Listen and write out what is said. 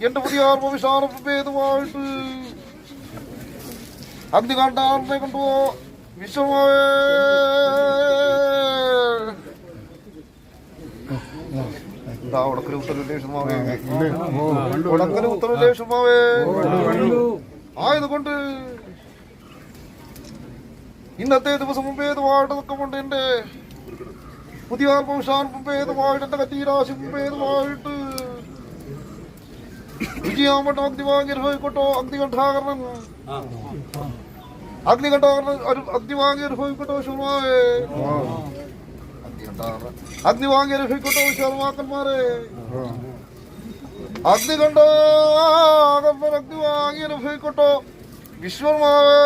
എന്റെ പുതിയ ആത്മവിശാലഭേദമായിട്ട് അഗ്നി കണ്ടാറിനെ കൊണ്ടുപോ. വിശ്വമാവേ. ഇതാ ഉടക്കൽ ഉത്തരവില്ലേഷമാവേ ഉടക്കൽ ഉത്തരവില്ലേഷമാവേ ആയതുകൊണ്ട് ഇന്നത്തെ ദിവസം മുമ്പേതുമായിട്ട് നിൽക്കുന്നുണ്ട് എന്റെ പുതിയ ആത്മവിശ്വാസം മുമ്പേതുമായിട്ട് എന്റെ കത്തീരാശി മുമ്പേതുമായിട്ട് വിജയാമട്ടോ അഗ്നിവാങ്ങി അനുഭവിക്കട്ടോ അഗ്നികണ്ഠാകരണം അഗ്നികണ്ഠാകരണം ഒരു- അഗ്നിവാങ്ങി അനുഭവിക്കട്ടോ ശർമാവേ അഗ്നിവാങ്ങി അനുഭവിക്കട്ടോ ശർമാക്കന്മാരെ അഗ്നികണ്ഠാകരണം അഗ്നിവാങ്ങി അനുഭവിക്കട്ടോ വിശ്വമാവേ